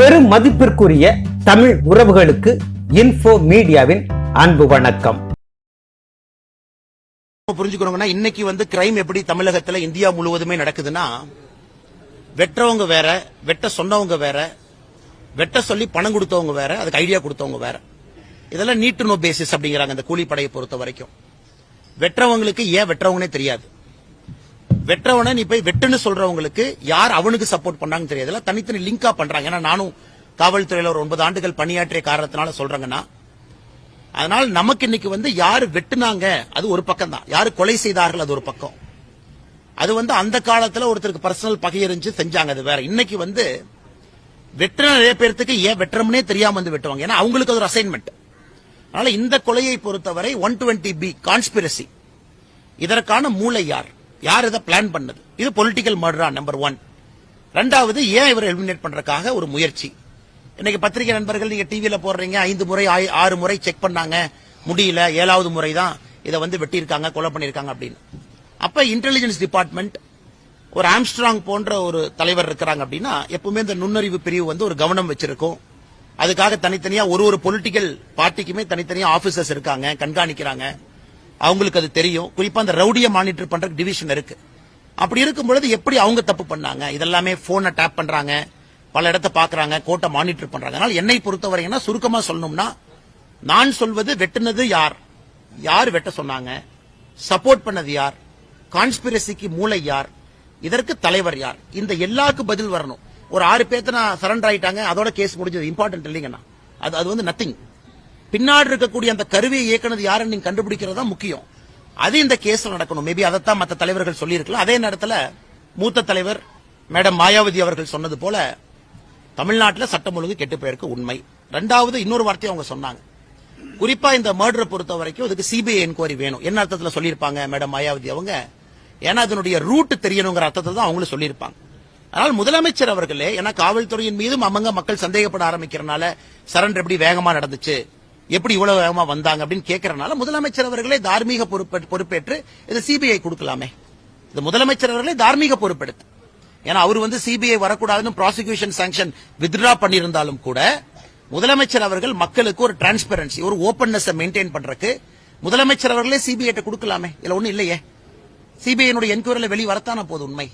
பெரும் மதிப்பிற்குரிய தமிழ் உறவுகளுக்கு இன்ஃபோ மீடியாவின் அன்பு வணக்கம். புரிஞ்சுக்கணும்னா இன்னைக்கு வந்து கிரைம் எப்படி தமிழகத்துல இந்தியா முழுவதுமே நடக்குதுன்னா வெட்டுறவங்க வேற வெட்ட சொன்னவங்க வேற வெட்ட சொல்லி பணம் கொடுத்தவங்க வேற அதுக்கு ஐடியா கொடுத்தவங்க வேற. இதெல்லாம் நீட்டு நோ பேசிஸ் அப்படிங்கிறாங்க இந்த கூலிப்படையை பொறுத்த வரைக்கும். வெட்டுறவங்களுக்கு ஏன் வெட்டுறவங்கனே தெரியாது. வெட்டுறவனை நீ போய் வெட்டுன்னு சொல்றவங்களுக்கு யார் அவனுக்கு சப்போர்ட் பண்ணாங்கன்னு தெரியாது தனித்தனி லிங்கா பண்றாங்க. ஏன்னா நானும் காவல்துறையில ஒரு ஒன்பது ஆண்டுகள் பணியாற்றிய காரணத்தினால சொல்றேங்கன்னா அதனால் நமக்கு இன்னைக்கு வந்து யாரு வெட்டுனாங்க அது ஒரு பக்கம் தான். யாரு கொலை செய்தார்கள் அது ஒரு பக்கம். அது வந்து அந்த காலத்துல ஒருத்தருக்கு பர்சனல் பகை இருந்துச்சு செஞ்சாங்க அது வேற. இன்னைக்கு வந்து வெட்டுன நிறைய பேர்த்துக்கு ஏன் வெட்டுறோம்னே தெரியாம வந்து வெட்டுவாங்க. ஏன்னா அவங்களுக்கு அது ஒரு அசைன்மெண்ட் அதனால இந்த கொலையை பொறுத்தவரை ஒன் டுவெண்ட்டி பி கான்ஸ்பிரசி இதற்கான மூளை யார்? யார் இதை பிளான் பண்ணது? இது பொலிட்டிக்கல் மர்டரா நம்பர் ஒன் ரெண்டாவது ஏன் இவர் எலிமினேட் பண்றதுக்காக ஒரு முயற்சி? இன்னைக்கு பத்திரிகை நண்பர்கள் நீங்க டிவியில போடுறீங்க ஐந்து முறை ஆய்- ஆறு முறை செக் பண்ணாங்க. முடியல ஏழாவது முறை தான் இதை வந்து வெட்டியிருக்காங்க கொலை பண்ணியிருக்காங்க அப்படின்னு. அப்ப இன்டெலிஜென்ஸ் டிபார்ட்மெண்ட் ஒரு ஆம்ஸ்ட்ராங் போன்ற ஒரு தலைவர் இருக்கிறாங்க அப்படின்னா எப்பவுமே இந்த நுண்ணறிவு பிரிவு வந்து ஒரு கவனம் வச்சிருக்கும். அதுக்காக தனித்தனியா ஒரு ஒரு பொலிட்டிக்கல் பார்ட்டிக்குமே தனித்தனியா ஆபீசர்ஸ் இருக்காங்க கண்காணிக்கிறாங்க. அவங்களுக்கு அது தெரியும். குறிப்பா அந்த ரவுடிய மானிட்டர் பண்ற டிவிஷன் இருக்கு. அப்படி இருக்கும் பொழுது எப்படி அவங்க தப்பு பண்ணாங்க? இதெல்லாமே போனை டேப் பண்றாங்க. பல இடத்த பாக்குறாங்க. கோட்டை மானிட்டர் பண்றாங்க. அதனால என்னை பொறுத்தவரைங்கன்னா சுருக்கமா சொல்லணும்னா நான் சொல்வது வெட்டுனது யார்? யார் வெட்ட சொன்னாங்க? சப்போர்ட் பண்ணது யார்? கான்ஸ்பிரசிக்கு மூளை யார்? இதற்கு தலைவர் யார்? இந்த எல்லாருக்கும் பதில் வரணும். ஒரு ஆறு பேர்த்த நான் சரண்டர் ஆயிட்டாங்க. அதோட கேஸ் முடிஞ்சது. இம்பார்ட்டன்ட் இல்லைங்கண்ணா. அது அது வந்து நத்திங் பின்னாடி இருக்கக்கூடிய அந்த கருவியை இயக்குனது யாருன்னு நீங்க கண்டுபிடிக்கிறது தான் முக்கியம். அது இந்த கேஸ்ல நடக்கணும். மேபி அதைத்தான் மற்ற தலைவர்கள் சொல்லியிருக்கலாம். அதே நேரத்தில் மூத்த தலைவர் மேடம் மாயாவதி அவர்கள் சொன்னது போல தமிழ்நாட்டில் சட்டம் ஒழுங்கு கெட்டு போயிருக்கு உண்மை. ரெண்டாவது இன்னொரு வார்த்தையை அவங்க சொன்னாங்க. குறிப்பா இந்த மர்டரை பொறுத்த வரைக்கும் இதுக்கு சிபிஐ என்கொயரி வேணும். என்ன அர்த்தத்தில் சொல்லியிருப்பாங்க மேடம் மாயாவதி அவங்க? ஏன்னா அதனுடைய ரூட் தெரியணுங்கிற அர்த்தத்தில் தான் அவங்களும் சொல்லியிருப்பாங்க. அதனால் முதலமைச்சர் அவர்களே ஏன்னா காவல்துறையின் மீதும் அவங்க மக்கள் சந்தேகப்பட ஆரம்பிக்கிறனால சரண்டர் எப்படி வேகமா நடந்துச்சு? எப்படி இவ்வளவு வேகமா வந்தாங்க அப்படின்னு கேட்கறனால முதலமைச்சர் அவர்களே தார்மீக பொறுப்பேற்று இது சிபிஐ கொடுக்கலாமே. இது முதலமைச்சர் அவர்களே தார்மீக பொறுப்பெடுத்து. ஏன்னா அவர் வந்து சிபிஐ வரக்கூடாதுன்னு ப்ராசிக்யூஷன் சாங்ஷன் வித்ட்ரா பண்ணியிருந்தாலும் கூட முதலமைச்சர் அவர்கள் மக்களுக்கு ஒரு டிரான்ஸ்பெரன்சி ஒரு ஓப்பன்னஸ் மெயின்டைன் பண்றதுக்கு முதலமைச்சர் அவர்களே சிபிஐ கொடுக்கலாமே. இல்ல ஒண்ணும் இல்லையே. சிபிஐ என்கொயரியில வெளி வரத்தான போது உண்மை.